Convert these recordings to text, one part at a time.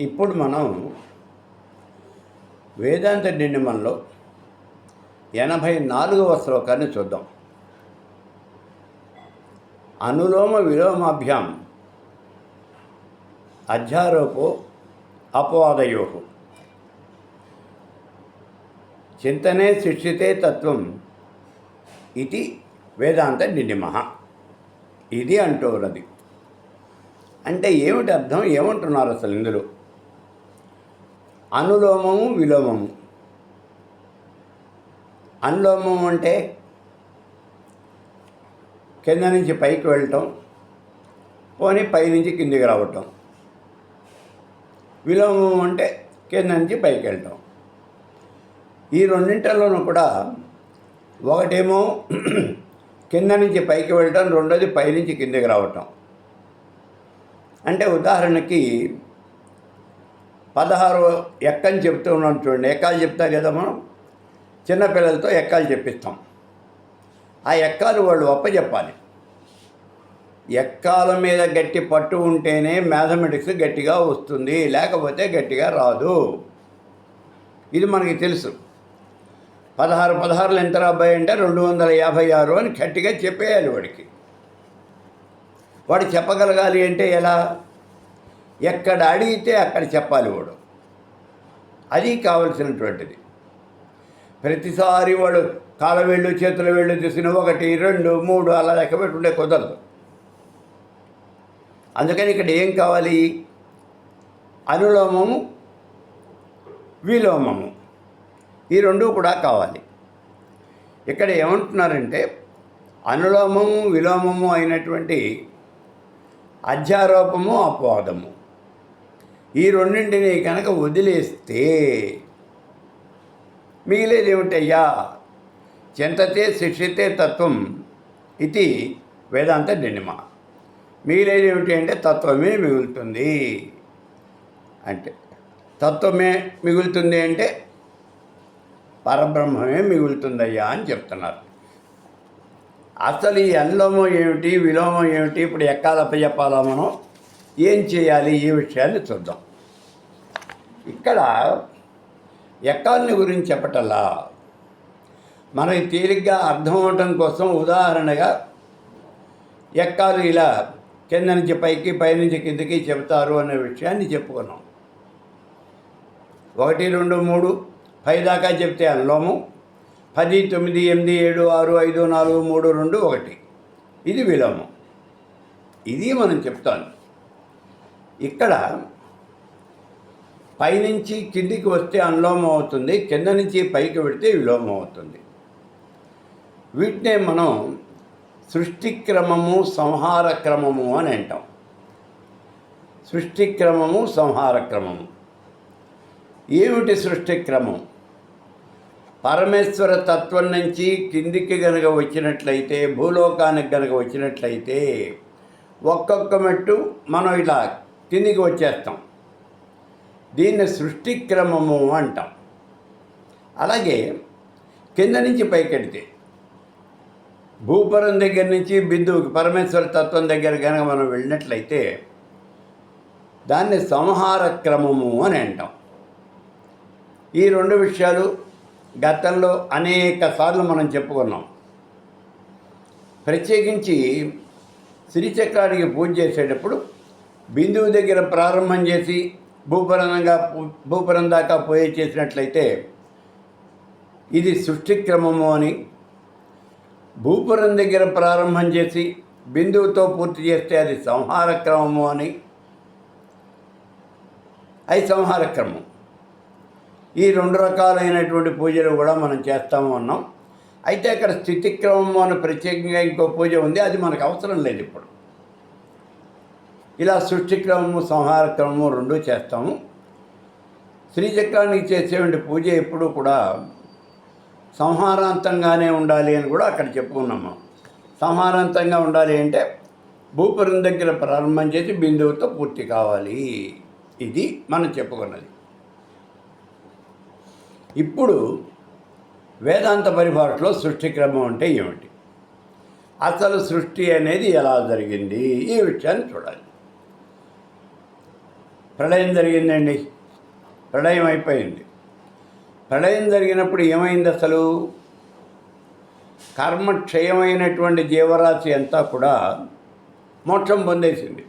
ఇప్పుడు మనం వేదాంత నిండిమంలో ఎనభై నాలుగవ శ్లోకాన్ని చూద్దాం. అనులోమ విలోమాభ్యాం అధ్యారోపో అపవాదయో. చింతనే శిక్షితే తత్వం ఇది వేదాంత నిడిమ ఇది అంటున్నది అంటే ఏమిటి అర్థం? ఏమంటున్నారు అసలు ఇందులో? అనులోమము విలోమము. అనులోమం అంటే కింద నుంచి పైకి వెళ్ళటం పోనీ పై నుంచి కిందికి రావటం. విలోమం అంటే కింద నుంచి పైకి వెళ్ళటం. ఈ రెండింటిలోనూ కూడా ఒకటేమో కింద నుంచి పైకి వెళ్ళటం రెండోది పైనుంచి కిందికి రావటం. అంటే ఉదాహరణకి పదహారు ఎక్కని చెప్తూ ఉన్నాం చూడండి. ఎక్కాలు చెప్తా కదా మనం? చిన్నపిల్లలతో ఎక్కాలు చెప్పిస్తాం. ఆ ఎక్కాలు వాళ్ళు చెప్పాలి ఎక్కాల మీద గట్టి పట్టు ఉంటేనే మ్యాథమెటిక్స్ గట్టిగా వస్తుంది లేకపోతే గట్టిగా రాదు. ఇది మనకి తెలుసు. పదహారు పదహారులు ఎంత అబ్బాయి అంటే రెండు వందల యాభై ఆరు అని గట్టిగా చెప్పేయాలి వాడికి. వాడు చెప్పగలగాలి అంటే ఎలా? ఎక్కడ అడిగితే అక్కడ చెప్పాలి వాడు. అది కావలసినటువంటిది. ప్రతిసారి వాడు కాళ్ళ వేళ్ళు చేతుల వేళ్ళు చూసిన ఒకటి రెండు మూడు అలా లెక్క పెట్టుకుంటే కుదరదు. అందుకని ఇక్కడ ఏం కావాలి? అనులోమము విలోమము. ఈ రెండు కూడా కావాలి. ఇక్కడ ఏమంటున్నారంటే అనులోమము విలోమము అయినటువంటి అధ్యారోపము అపవాదము. ఈ రెండింటిని కనుక వదిలేస్తే మిగిలేది ఏమిటయ్యా చింతతే శిక్షితే తత్వం ఇది వేదాంత డెనిమ మిగిలేది ఏమిటి అంటే తత్వమే మిగులుతుంది అంటే తత్వమే మిగులుతుంది అంటే పరబ్రహ్మమే మిగులుతుందయ్యా అని చెప్తున్నారు. అసలు ఈ అనులోమం ఏమిటి విలోమం ఏమిటి ఇప్పుడు ఎక్కాలప్ప చెప్పాలా మనం? ఏం చేయాలి ఈ విషయాన్ని చూద్దాం. ఇక్కడ ఎక్కాలని గురించి చెప్పటల్లా మనకి తేలిగ్గా అర్థం అవటం కోసం ఉదాహరణగా ఎక్కాలు ఇలా కింద నుంచి పైకి పైనుంచి కిందకి చెబుతారు అనే విషయాన్ని చెప్పుకున్నాం. ఒకటి రెండు మూడు పై దాకా చెప్తే అనులోమం. పది తొమ్మిది ఎనిమిది ఏడు ఆరు ఐదు నాలుగు మూడు రెండు ఒకటి. ఇది విలోమం. ఇది మనం చెప్తాను ఇక్కడ పైనుంచి కిందికి వస్తే అనులోమం అవుతుంది కింద నుంచి పైకి పెడితే విలోమం అవుతుంది వీటినే మనం సృష్టి క్రమము సంహార క్రమము అని అంటాం. సృష్టి క్రమము సంహార క్రమము ఏమిటి సృష్టి క్రమం పరమేశ్వర తత్వం నుంచి కిందికి గనక వచ్చినట్లయితే భూలోకానికి గనక వచ్చినట్లయితే ఒక్కొక్క మెట్టు మనం ఇలా కిందికి వచ్చేస్తాం. దీన్ని సృష్టి క్రమము అంటాం. అలాగే కింద నుంచి పైకెడితే భూపరం దగ్గర నుంచి బిందువుకి పరమేశ్వర తత్వం దగ్గర కనుక మనం వెళ్ళినట్లయితే దాన్ని సంహార క్రమము అని అంటాం. ఈ రెండు విషయాలు గతంలో అనేక సార్లు మనం చెప్పుకున్నాం. ప్రత్యేకించి శ్రీచక్రానికి పూజ చేసేటప్పుడు బిందువు దగ్గర ప్రారంభం చేసి భూపరంగా భూపరం దాకా పోయే చేసినట్లయితే ఇది సృష్టి క్రమము అని భూపురం దగ్గర ప్రారంభం చేసి బిందువుతో పూర్తి చేస్తే అది సంహార క్రమము అని. అది సంహార క్రమం. ఈ రెండు రకాలైనటువంటి పూజలు కూడా మనం చేస్తాము అన్నాం. అయితే అక్కడ స్థితిక్రమము అని ప్రత్యేకంగా ఇంకో పూజ ఉంది. అది మనకు అవసరం లేదు ఇప్పుడు. ఇలా సృష్టిక్రమము సంహార క్రమము రెండూ చేస్తాము. శ్రీచక్రానికి చేసేటువంటి పూజ ఎప్పుడూ కూడా సంహారాంతంగానే ఉండాలి అని కూడా అక్కడ చెప్పుకున్నాము సంహారాంతంగా ఉండాలి అంటే భూపురం దగ్గర ప్రారంభం చేసి బిందువుతో పూర్తి కావాలి. ఇది మనం చెప్పుకున్నది. ఇప్పుడు వేదాంత పరిభాషలో సృష్టి క్రమం అంటే ఏమిటి? అసలు సృష్టి అనేది ఎలా జరిగింది? ఈ విషయాన్ని చూడాలి. ప్రళయం జరిగిందండి. ప్రళయం అయిపోయింది. ప్రళయం జరిగినప్పుడు ఏమైంది అసలు? కర్మక్షయమైనటువంటి జీవరాశి అంతా కూడా మోక్షం పొందేసింది.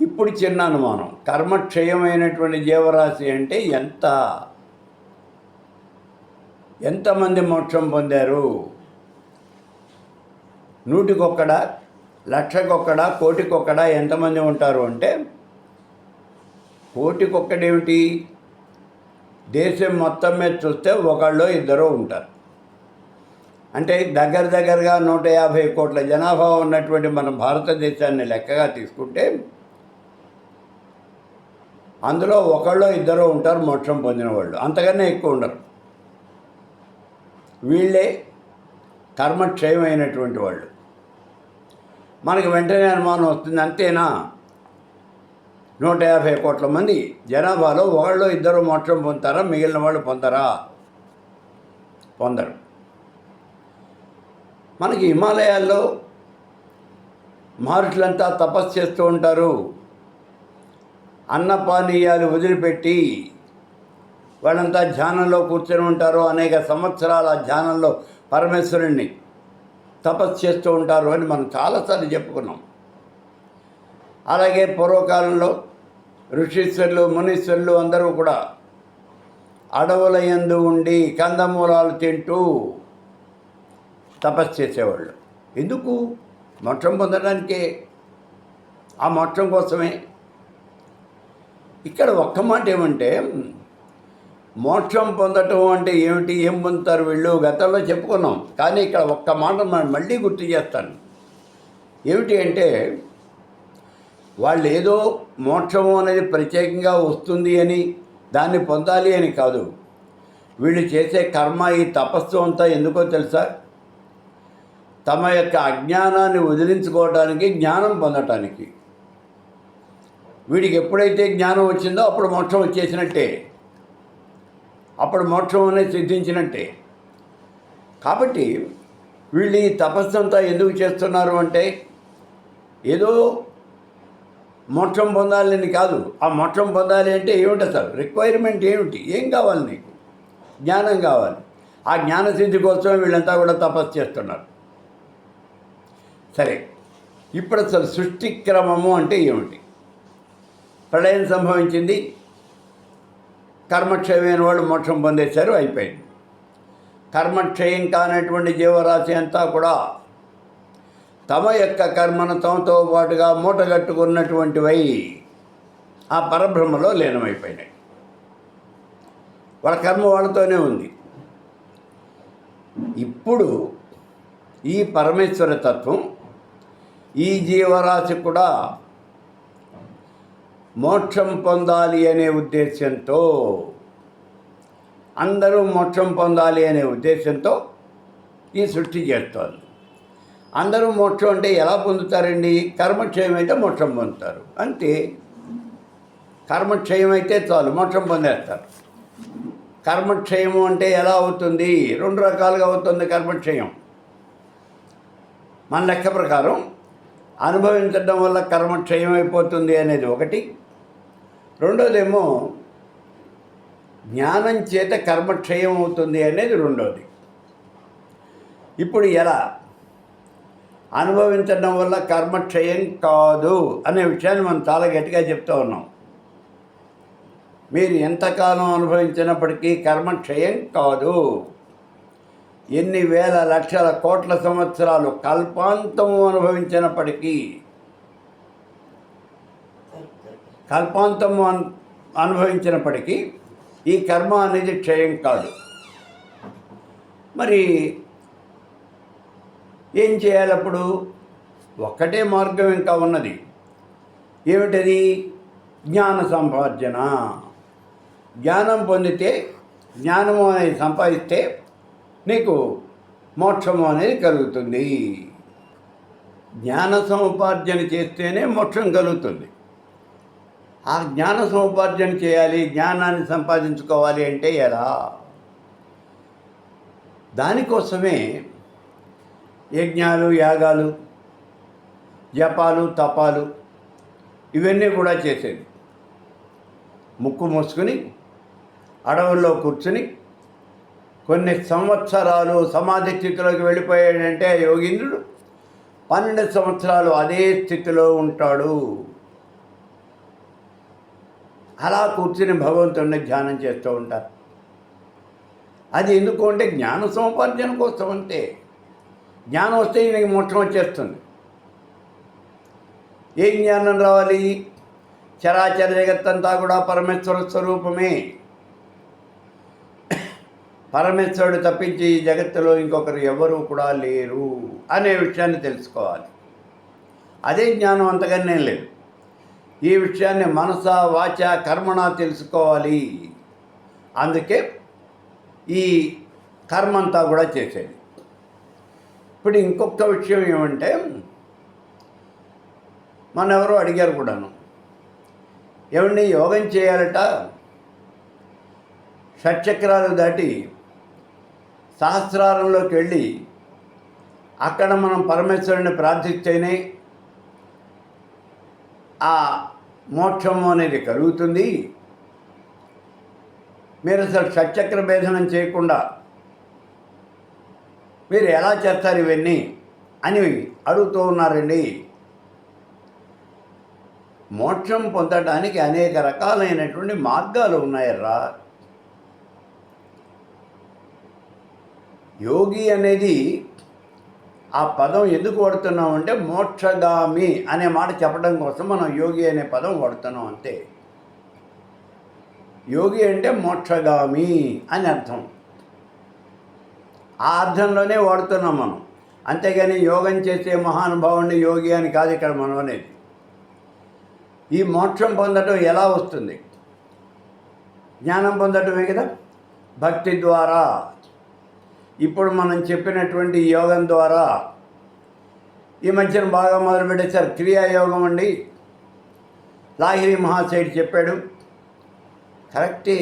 ఇప్పుడు చిన్న అనుమానం. కర్మక్షయమైనటువంటి జీవరాశి అంటే ఎంత? ఎంతమంది మోక్షం పొందారు? నూటికొక్కడా? లక్షకొక్కడా కోటికొక్కడా ఎంతమంది ఉంటారు అంటే కోటికొక్కడేమిటి? దేశం మొత్తం మీద చూస్తే ఒకళ్ళు ఇద్దరు ఉంటారు. అంటే దగ్గర దగ్గరగా నూట యాభై కోట్ల జనాభా ఉన్నటువంటి మన భారతదేశాన్ని లెక్కగా తీసుకుంటే అందులో ఒకళ్ళు ఇద్దరు ఉంటారు మోక్షం పొందిన వాళ్ళు. అంతకన్నా ఎక్కువ ఉండరు. వీళ్ళే కర్మక్షయమైనటువంటి వాళ్ళు. మనకి వెంటనే అనుమానం వస్తుంది అంతేనా? నూట యాభై కోట్ల మంది జనాభాలో ఒకళ్ళు ఇద్దరు మోక్షం పొందుతారా? మిగిలిన వాళ్ళు పొందరా? పొందరు. మనకి హిమాలయాల్లో మహర్షులంతా తపస్సు చేస్తూ ఉంటారు. అన్నపానీయాలు వదిలిపెట్టి వాళ్ళంతా ధ్యానంలో కూర్చొని ఉంటారు. అనేక సంవత్సరాల ధ్యానంలో పరమేశ్వరుణ్ణి. తపస్సు చేస్తూ ఉంటారు అని మనం చాలాసార్లు చెప్పుకున్నాం. అలాగే పూర్వకాలంలో ఋషీశ్వరులు మునీశ్వరులు అందరూ కూడా అడవుల ఎందు ఉండి కందమూలాలు తింటూ తపస్సు చేసేవాళ్ళు. ఎందుకు? మోక్షం పొందడానికే. ఆ మోక్షం కోసమే. ఇక్కడ ఒక్క మాట ఏమంటే మోక్షం పొందటం అంటే ఏమిటి? ఏం పొందుతారు వీళ్ళు? గతంలో చెప్పుకున్నాం. కానీ ఇక్కడ ఒక్క మాట మనం మళ్ళీ గుర్తు చేస్తాను. ఏమిటి అంటే వాళ్ళు ఏదో మోక్షము అనేది ప్రత్యేకంగా వస్తుంది అని దాన్ని పొందాలి అని కాదు. వీళ్ళు చేసే కర్మ ఈ తపస్సు అంతా ఎందుకో తెలుసా? తమ యొక్క అజ్ఞానాన్ని వదిలించుకోవటానికి జ్ఞానం పొందటానికి. వీడికి ఎప్పుడైతే జ్ఞానం వచ్చిందో అప్పుడు మోక్షం వచ్చేసినట్టే. అప్పుడు మోక్షం అనేది సిద్ధించినట్టే. కాబట్టి వీళ్ళు ఈ తపస్సు అంతా ఎందుకు చేస్తున్నారు అంటే ఏదో మోక్షం పొందాలని కాదు. ఆ మోక్షం పొందాలి అంటే ఏమిటి అసలు? రిక్వైర్మెంట్ ఏమిటి? ఏం కావాలి నీకు? జ్ఞానం కావాలి. ఆ జ్ఞాన సిద్ధి కోసం వీళ్ళంతా కూడా తపస్సు చేస్తున్నారు. సరే ఇప్పుడు అసలు సృష్టి క్రమము అంటే ఏమిటి? ప్రళయం సంభవించింది. కర్మక్షయమైన వాళ్ళు మోక్షం పొందేశారు అయిపోయింది. కర్మక్షయం కానటువంటి జీవరాశి అంతా కూడా తమ యొక్క కర్మను తమతో పాటుగా మూటగట్టుకున్నటువంటివై ఆ పరబ్రహ్మలో లీనమైపోయినాయి. వాళ్ళ కర్మ వాళ్ళతోనే ఉంది. ఇప్పుడు ఈ పరమేశ్వర తత్వం ఈ జీవరాశి కూడా మోక్షం పొందాలి అనే ఉద్దేశంతో అందరూ మోక్షం పొందాలి అనే ఉద్దేశంతో ఈ సృష్టి చేస్తోంది. అందరూ మోక్షం అంటే ఎలా పొందుతారండి? కర్మక్షయం అయితే మోక్షం పొందుతారు. అంతే కర్మక్షయం అయితే చాలు మోక్షం పొందేస్తారు. కర్మక్షయము అంటే ఎలా అవుతుంది? రెండు రకాలుగా అవుతుంది కర్మక్షయం. మన లెక్క ప్రకారం అనుభవించడం వల్ల కర్మక్షయం అయిపోతుంది అనేది ఒకటి. రెండోదేమో జ్ఞానం చేత కర్మక్షయం అవుతుంది అనేది రెండోది. ఇప్పుడు ఎలా? అనుభవించడం వల్ల కర్మక్షయం కాదు అనే విషయాన్ని మనం చాలా గట్టిగా చెప్తూ ఉన్నాం. మీరు ఎంతకాలం అనుభవించినప్పటికీ కర్మక్షయం కాదు. ఎన్ని వేల లక్షల కోట్ల సంవత్సరాలు కల్పాంతము అనుభవించినప్పటికీ కల్పాంతము అను అనుభవించినప్పటికీ ఈ కర్మ అనేది క్షయం కాదు. మరి ఏం చేయాలి అప్పుడు? ఒక్కటే మార్గం ఇంకా ఉన్నది. ఏమిటది? జ్ఞాన సంపార్జన. జ్ఞానం పొందితే జ్ఞానము అనేది సంపాదిస్తే నీకు మోక్షము అనేది కలుగుతుంది. జ్ఞాన సముపార్జన చేస్తేనే మోక్షం కలుగుతుంది. ఆ జ్ఞాన సముపార్జన చేయాలి జ్ఞానాన్ని సంపాదించుకోవాలి అంటే ఎలా? దానికోసమే యజ్ఞాలు యాగాలు జపాలు తపాలు ఇవన్నీ కూడా చేసేది. ముక్కు మూసుకుని అడవుల్లో కూర్చుని కొన్ని సంవత్సరాలు సమాధి స్థితిలోకి వెళ్ళిపోయాడంటే ఆ యోగీంద్రుడు పన్నెండు సంవత్సరాలు అదే స్థితిలో ఉంటాడు. అలా కూర్చుని భగవంతుడిని ధ్యానం చేస్తూ ఉంటారు. అది ఎందుకు అంటే జ్ఞాన సముపార్జన కోసం అంతే. జ్ఞానం వస్తే ఈయనకి మోక్షం వచ్చేస్తుంది. ఏం జ్ఞానం రావాలి? చరాచర జగత్తంతా కూడా పరమేశ్వర స్వరూపమే. పరమేశ్వరుడు తప్పించి ఈ జగత్తులో ఇంకొకరు ఎవరు కూడా లేరు అనే విషయాన్ని తెలుసుకోవాలి. అదే జ్ఞానం అంతకనే లేదు. ఈ విషయాన్ని మనస వాచ కర్మణ తెలుసుకోవాలి. అందుకే ఈ కర్మంతా కూడా చేసేది. ఇప్పుడు ఇంకొక విషయం ఏమంటే మన ఎవరో అడిగారు కూడాను. ఏమండి యోగం చేయాలట? షట్చక్రాలు దాటి సహస్రారంలోకి వెళ్ళి అక్కడ మనం పరమేశ్వరుని ప్రార్థిస్తేనే ఆ మోక్షము అనేది కలుగుతుంది. మీరు అసలు షట్చక్ర భేదనం చేయకుండా మీరు ఎలా చేస్తారు ఇవన్నీ అని అడుగుతూ ఉన్నారండి. మోక్షం పొందడానికి అనేక రకాలైనటువంటి మార్గాలు ఉన్నాయర్రా. యోగి అనేది ఆ పదం ఎందుకు వాడుతున్నాం అంటే మోక్షగామి అనే మాట చెప్పడం కోసం మనం యోగి అనే పదం వాడుతున్నాం అంతే. యోగి అంటే మోక్షగామి అని అర్థం. ఆ అర్థంలోనే వాడుతున్నాం మనం. అంతేగాని యోగం చేసే మహానుభావుని యోగి అని కాదు ఇక్కడ మనం అనేది. ఈ మోక్షం పొందటం ఎలా వస్తుంది? జ్ఞానం పొందటమే కదా? భక్తి ద్వారా ఇప్పుడు మనం చెప్పినటువంటి యోగం ద్వారా ఈ మధ్యన బాగా మొదలుపెట్టేశారు క్రియాయోగం అండి. లాహిరి మహాశయుడు చెప్పాడు కరెక్టే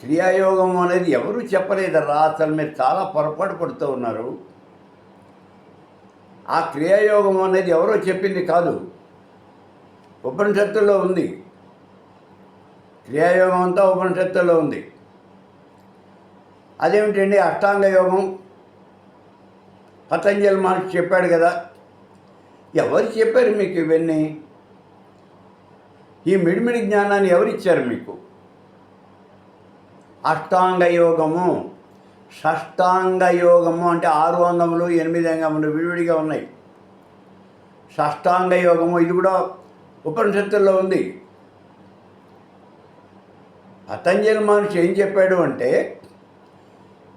క్రియాయోగం అనేది ఎవరు చెప్పలేదరా అసలు మీరు చాలా పొరపాటు పడుతూ ఉన్నారు. ఆ క్రియాయోగం అనేది ఎవరో చెప్పింది కాదు. ఉపనిషత్తుల్లో ఉంది. క్రియాయోగం అంతా ఉపనిషత్తుల్లో ఉంది. అదేమిటండి? అష్టాంగ యోగం. పతంజలి మహర్షి చెప్పాడు కదా. ఎవరు చెప్పారు మీకు ఇవన్నీ? ఈ మిడిమిడి జ్ఞానాన్ని ఎవరిచ్చారు మీకు? అష్టాంగ యోగము. షష్టాంగ యోగము అంటే ఆరు అంగములు ఎనిమిది అంగములు విడివిడిగా ఉన్నాయి. షష్టాంగ యోగము ఇది కూడా ఉపనిషత్తుల్లో ఉంది. పతంజలి మహర్షి ఏం చెప్పాడు అంటే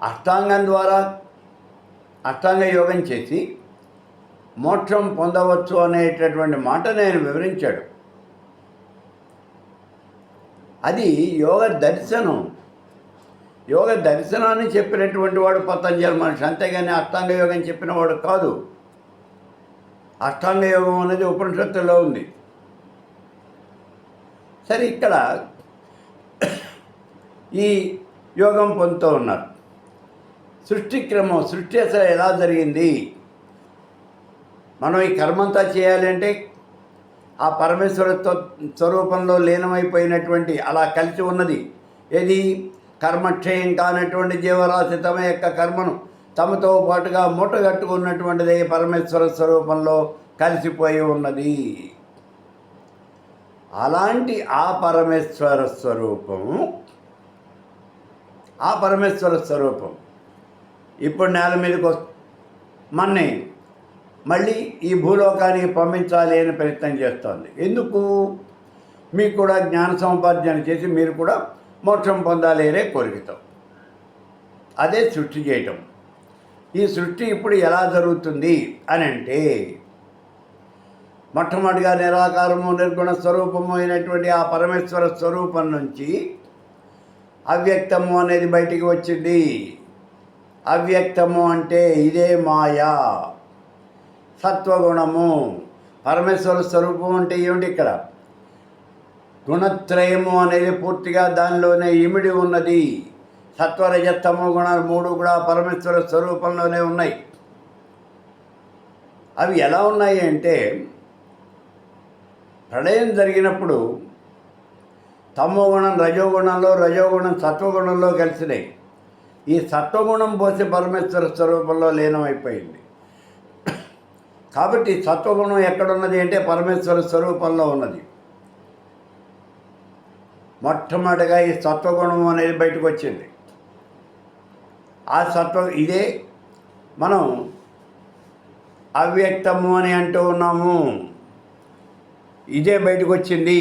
అష్టాంగం ద్వారా అష్టాంగ యోగం చేసి మోక్షం పొందవచ్చు అనేటటువంటి మాట నేను వివరించాడు. అది యోగ దర్శనం. యోగ దర్శనాన్ని చెప్పినటువంటి వాడు పతంజలి మనిషి. అంతేగాని అష్టాంగ యోగం చెప్పిన వాడు కాదు. అష్టాంగ యోగం అనేది ఉపనిషత్తులో ఉంది. సరే ఇక్కడ ఈ యోగం పొందుతూ ఉన్నారు. సృష్టి క్రమం సృష్టి అసలు ఎలా జరిగింది? మనం ఈ కర్మంతా చేయాలంటే ఆ పరమేశ్వర స్వరూపంలో లీనమైపోయినటువంటి అలా కలిసి ఉన్నది. ఏది? కర్మక్షయం కానటువంటి జీవరాశి తమ యొక్క కర్మను తమతో పాటుగా మూటగట్టుకున్నటువంటిది పరమేశ్వర స్వరూపంలో కలిసిపోయి ఉన్నది. అలాంటి ఆ పరమేశ్వర స్వరూపము ఆ పరమేశ్వర స్వరూపం ఇప్పుడు నేల మీదకి వస్తు మన్ని మళ్ళీ ఈ భూలోకానికి పంపించాలి అని ప్రయత్నం చేస్తోంది. ఎందుకు? మీకు కూడా జ్ఞాన సముపార్జన చేసి మీరు కూడా మోక్షం పొందాలి అనే కోరికతో. అదే సృష్టి చేయటం. ఈ సృష్టి ఇప్పుడు ఎలా జరుగుతుంది అని అంటే మొట్టమొదటిగా నిరాకారము నిర్గుణ స్వరూపము అయినటువంటి ఆ పరమేశ్వర స్వరూపం నుంచి అవ్యక్తము అనేది బయటికి వచ్చింది. అవ్యక్తము అంటే ఇదే మాయా. సత్వగుణము. పరమేశ్వర స్వరూపం అంటే ఏమిటి ఇక్కడ? గుణత్రయము అనేది పూర్తిగా దానిలోనే ఇమిడి ఉన్నది. సత్వరజస్తమో గుణాలు మూడు కూడా పరమేశ్వర స్వరూపంలోనే ఉన్నాయి. అవి ఎలా ఉన్నాయి అంటే ప్రళయం జరిగినప్పుడు తమోగుణం రజోగుణంలో రజోగుణం సత్వగుణంలో కలిసినాయి. ఈ సత్వగుణం పోసి పరమేశ్వర స్వరూపంలో లీనమైపోయింది. కాబట్టి సత్వగుణం ఎక్కడున్నది అంటే పరమేశ్వర స్వరూపంలో ఉన్నది. మొట్టమొదటిగా ఈ సత్వగుణం అనేది బయటకు వచ్చింది. ఆ సత్వం ఇదే మనం అవ్యక్తము అని అంటూ ఉన్నాము. ఇదే బయటకు వచ్చింది.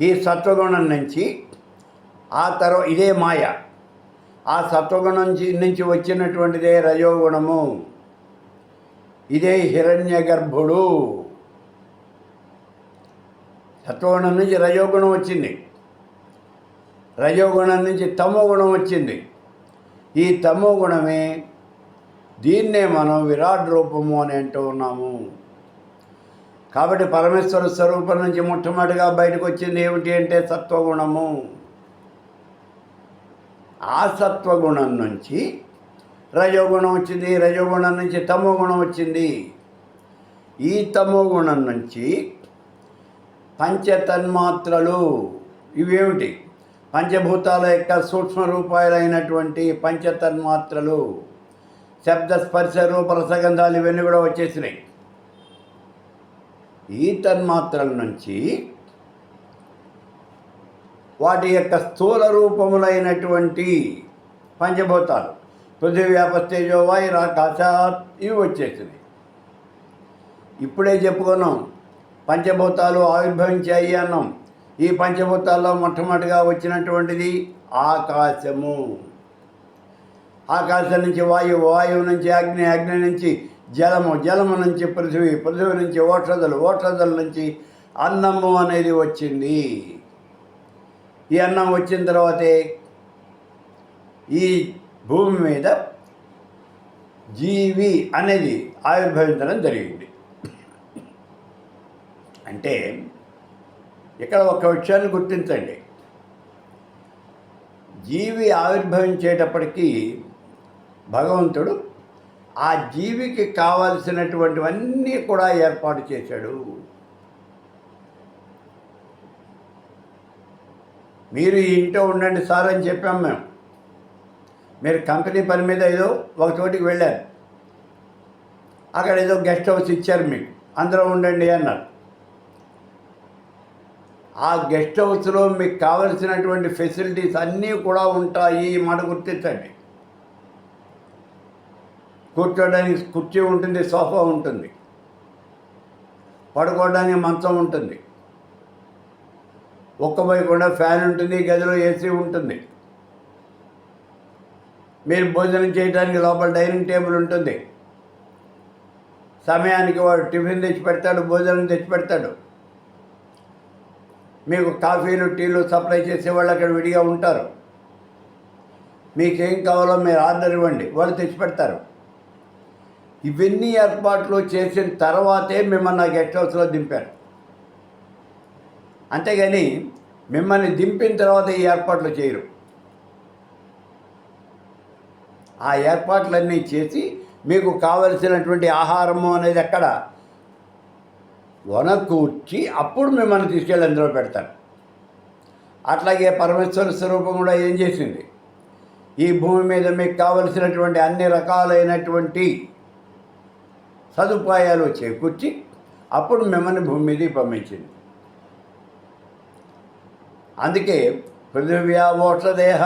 ఈ సత్వగుణం నుంచి ఆ తర్వాత ఇదే మాయ. ఆ సత్వగుణం నుంచి- నుంచి వచ్చినటువంటిదే రజోగుణము. ఇదే హిరణ్య గర్భుడు సత్వగుణం నుంచి రజోగుణం వచ్చింది. రజోగుణం నుంచి తమో గుణం వచ్చింది. ఈ తమో గుణమే దీన్నే మనం విరాట్ రూపము అని అంటూ ఉన్నాము. కాబట్టి పరమేశ్వర స్వరూపం నుంచి మొట్టమొదటిగా బయటకు వచ్చింది ఏమిటి అంటే సత్వగుణము. ఆ సత్వగుణం నుంచి రజోగుణం వచ్చింది రజోగుణం నుంచి తమో గుణం వచ్చింది. ఈ తమో గుణం నుంచి పంచతన్మాత్రలు ఇవేమిటి? పంచభూతాల యొక్క సూక్ష్మ రూపాయలైనటువంటి పంచతన్మాత్రలు శబ్ద స్పర్శ రూపరసగంధాలు ఇవన్నీ కూడా వచ్చేసినాయి. ఈ తన్మాత్రల నుంచి వాటి యొక్క స్థూల రూపములైనటువంటి పంచభూతాలు. పృథ్వీ వ్యాపస్తేజో వాయు ఆకాశాత్ ఇవి వచ్చేసినాయి ఇప్పుడే చెప్పుకున్నాం పంచభూతాలు ఆవిర్భవించాయి అన్నాం. ఈ పంచభూతాల్లో మొట్టమొదటిగా వచ్చినటువంటిది ఆకాశము. ఆకాశం నుంచి వాయువు వాయువు నుంచి అగ్ని అగ్ని నుంచి జలము జలము నుంచి పృథివీ పృథివీ నుంచి ఓషధులు ఓషధుల నుంచి అన్నము అనేది వచ్చింది. ఈ అన్నం వచ్చిన తర్వాతే ఈ భూమి మీద జీవి అనేది ఆవిర్భవించడం జరిగింది. అంటే ఇక్కడ ఒక విషయాన్ని గుర్తించండి. జీవి ఆవిర్భవించేటప్పటికీ భగవంతుడు ఆ జీవికి కావాల్సినటువంటివన్నీ కూడా ఏర్పాటు చేశాడు. మీరు ఈ ఇంట్లో ఉండండి సార్ అని చెప్పాం మేము. మీరు కంపెనీ పని మీద ఏదో ఒక చోటికి వెళ్ళారు. అక్కడ ఏదో గెస్ట్ హౌస్ ఇచ్చారు మీకు. అందరూ ఉండండి అన్నారు. ఆ గెస్ట్ హౌస్లో మీకు కావలసినటువంటి ఫెసిలిటీస్ అన్నీ కూడా ఉంటాయి మాట గుర్తించండి. కూర్చోడానికి కుర్చీ ఉంటుంది సోఫా ఉంటుంది. పడుకోవడానికి మంచం ఉంటుంది. ఉక్కపోయకుండా ఫ్యాన్ ఉంటుంది గదిలో ఏసీ ఉంటుంది. మీరు భోజనం చేయడానికి లోపల డైనింగ్ టేబుల్ ఉంటుంది. సమయానికి వాడు టిఫిన్ తెచ్చి పెడతాడు భోజనం తెచ్చి పెడతాడు. మీకు కాఫీలు టీలు సప్లై చేసే వాళ్ళు అక్కడ విడిగా ఉంటారు. మీకేం కావాలో మీరు ఆర్డర్ ఇవ్వండి వాళ్ళు తెచ్చి పెడతారు. ఇవన్నీ ఏర్పాట్లు చేసిన తర్వాతే మిమ్మల్ని ఆ గెస్ట్ హౌస్లో దింపారు. అంతేగాని మిమ్మల్ని దింపిన తర్వాత ఈ ఏర్పాట్లు చేయరు. ఆ ఏర్పాట్లన్నీ చేసి మీకు కావలసినటువంటి ఆహారము అనేది ఎక్కడ? వనకూర్చి అప్పుడు మిమ్మల్ని తీసుకెళ్ళి అందులో పెడతారు. అట్లాగే పరమేశ్వర స్వరూపం కూడా ఏం చేసింది? ఈ భూమి మీద మీకు కావలసినటువంటి అన్ని రకాలైనటువంటి సదుపాయాలు చేకూర్చి అప్పుడు మిమ్మల్ని భూమి మీదకి పంపించింది. అందుకే పృథివ్యా ఓషధేహ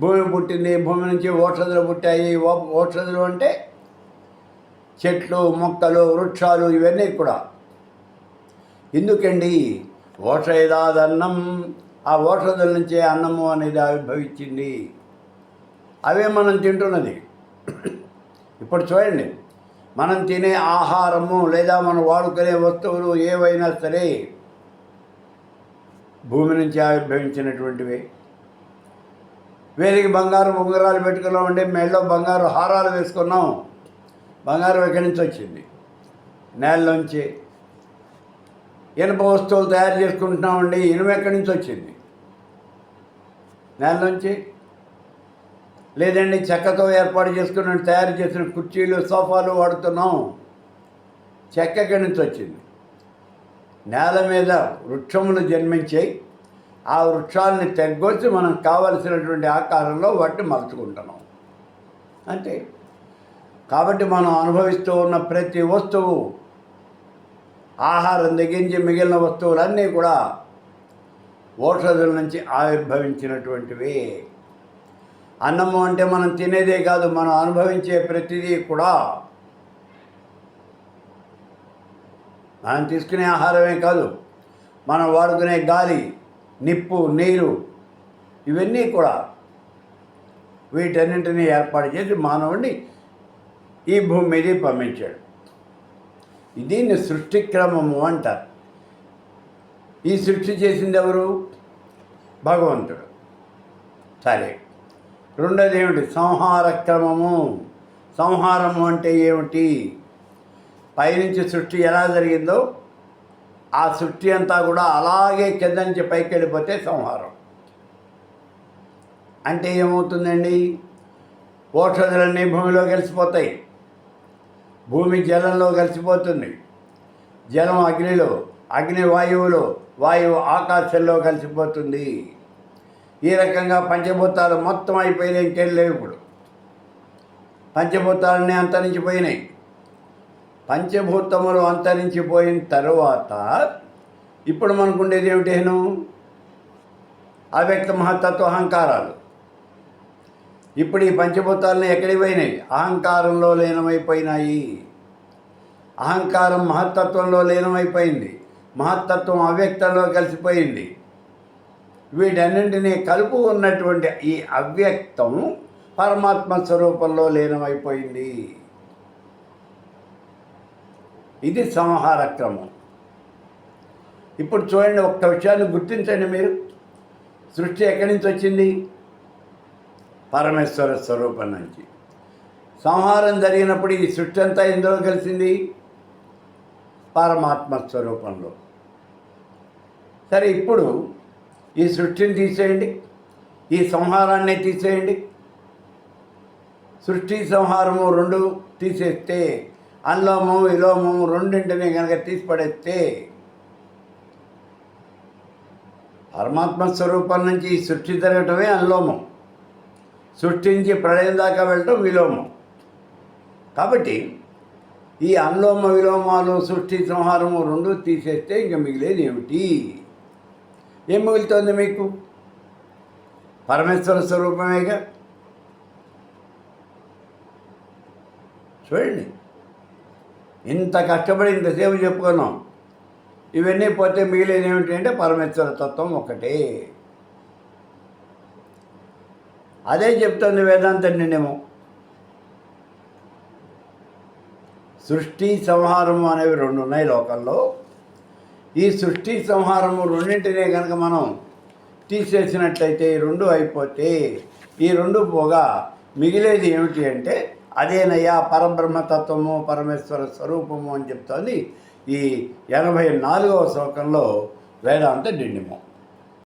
భూమి పుట్టింది భూమి నుంచి ఓట్లదులు పుట్టాయి. ఓట్లదులు అంటే చెట్లు మొక్కలు వృక్షాలు ఇవన్నీ కూడా. ఎందుకండి? ఓషధాదన్నం ఆ ఓట్లదుల నుంచే అన్నము అనేది ఆవిర్భవించింది. అవే మనం తింటున్నది. ఇప్పుడు చూడండి. మనం తినే ఆహారము లేదా మనం వాడుకునే వస్తువులు ఏవైనా సరే భూమి నుంచి ఆవిర్భవించినటువంటివి. వేలికి బంగారు ఉంగరాలు పెట్టుకున్నామండి మెళ్ళలో బంగారు హారాలు వేసుకున్నాం. బంగారం ఎక్కడి నుంచి వచ్చింది? నేలలోంచి. ఇనుప వస్తువులు తయారు చేసుకుంటున్నామండి ఇనుము ఎక్కడి నుంచి వచ్చింది? నేలలోంచి. లేదండి చెక్కతో ఏర్పాటు చేసుకున్న తయారు చేసిన కుర్చీలు సోఫాలు వాడుతున్నాం. చెక్క ఎక్కడి నుంచి వచ్చింది? నేల మీద వృక్షములు జన్మించాయి ఆ వృక్షాలని తెగ్గొచ్చి మనం కావలసినటువంటి ఆకారంలో వాటిని మలుచుకుంటున్నాం. అంతే కాబట్టి మనం అనుభవిస్తూ ఉన్న ప్రతి వస్తువు ఆహారం దగ్గరించి మిగిలిన వస్తువులన్నీ కూడా ఔషధుల నుంచి ఆవిర్భవించినటువంటివి. అన్నము అంటే మనం తినేదే కాదు మనం అనుభవించే ప్రతిదీ కూడా మనం తీసుకునే ఆహారమే కాదు మనం వాడుకునే గాలి నిప్పు నీరు ఇవన్నీ కూడా వీటన్నింటినీ ఏర్పాటు చేసి మానవుడిని ఈ భూమి మీద పంపించాడు. దీన్ని సృష్టి క్రమము అంటారు. ఈ సృష్టి చేసింది ఎవరు? భగవంతుడు. సరే రెండోది ఏమిటి? సంహార క్రమము సంహారము అంటే ఏమిటి? పైనుంచి సృష్టి ఎలా జరిగిందో ఆ సృష్టి అంతా కూడా అలాగే కింద నుంచి పైకి వెళ్ళిపోతే సంహారం. అంటే ఏమవుతుందండి? ఓషధులన్నీ భూమిలో కలిసిపోతాయి. భూమి జలంలో కలిసిపోతుంది. జలం అగ్నిలో అగ్ని వాయువులో వాయువు ఆకాశంలో కలిసిపోతుంది. ఈ రకంగా పంచభూతాలు మొత్తం అయిపోయినాయి ఇంకెళ్ళలేవు ఇప్పుడు. పంచభూతాలన్నీ అంతరించిపోయినాయి. పంచభూతములు అంతరించిపోయిన తరువాత ఇప్పుడు మనకుండేది ఏమిటేను అవ్యక్త మహత్తత్వ అహంకారాలు. ఇప్పుడు ఈ పంచభూతాలను ఎక్కడికి పోయినాయి? అహంకారంలో లీనమైపోయినాయి. అహంకారం మహత్తత్వంలో లీనమైపోయింది. మహత్తత్వం అవ్యక్తంలో కలిసిపోయింది. వీటన్నింటినీ కలుపు ఉన్నటువంటి ఈ అవ్యక్తం పరమాత్మ స్వరూపంలో లీనమైపోయింది. ఇది సంహార క్రమం. ఇప్పుడు చూడండి ఒక్క విషయాన్ని గుర్తించండి మీరు. సృష్టి ఎక్కడి నుంచి వచ్చింది? పరమేశ్వర స్వరూపం నుంచి. సంహారం జరిగినప్పుడు ఈ సృష్టి అంతా ఎందులో కలిసింది? పరమాత్మ స్వరూపంలో. సరే ఇప్పుడు ఈ సృష్టిని తీసేయండి. ఈ సంహారాన్ని తీసేయండి. సృష్టి సంహారము రెండు తీసేస్తే అనులోమం విలోమము రెండింటిని కనుక తీసిపడేస్తే పరమాత్మ స్వరూపం నుంచి సృష్టి జరగటమే అనులోమం సృష్టించి ప్రళయం దాకా వెళ్ళటం విలోమం. కాబట్టి ఈ అనులోమ విలోమాలు సృష్టి సంహారము రెండు తీసేస్తే ఇంక మిగిలేదు ఏమిటి? ఏం మిగులుతోంది మీకు? పరమేశ్వర స్వరూపమేగా? చూడండి. ఇంత కష్టపడి ఇంతసేపు చెప్పుకున్నాం. ఇవన్నీ పోతే మిగిలేది ఏమిటి అంటే పరమేశ్వర తత్వం ఒకటి అదే చెప్తుంది వేదాంతం నిండేమో సృష్టి సంహారము అనేవి రెండు ఉన్నాయి లోకంలో. ఈ సృష్టి సంహారము రెండింటినే కనుక మనం తీసేసినట్లయితే ఈ రెండు అయిపోతే ఈ రెండు పోగా మిగిలేది ఏమిటి అంటే అదేనయ్యా పరబ్రహ్మతత్వము పరమేశ్వర స్వరూపము అని చెప్తోంది ఈ ఎనభై నాలుగవ శ్లోకంలో వేదాంత డిండిమో.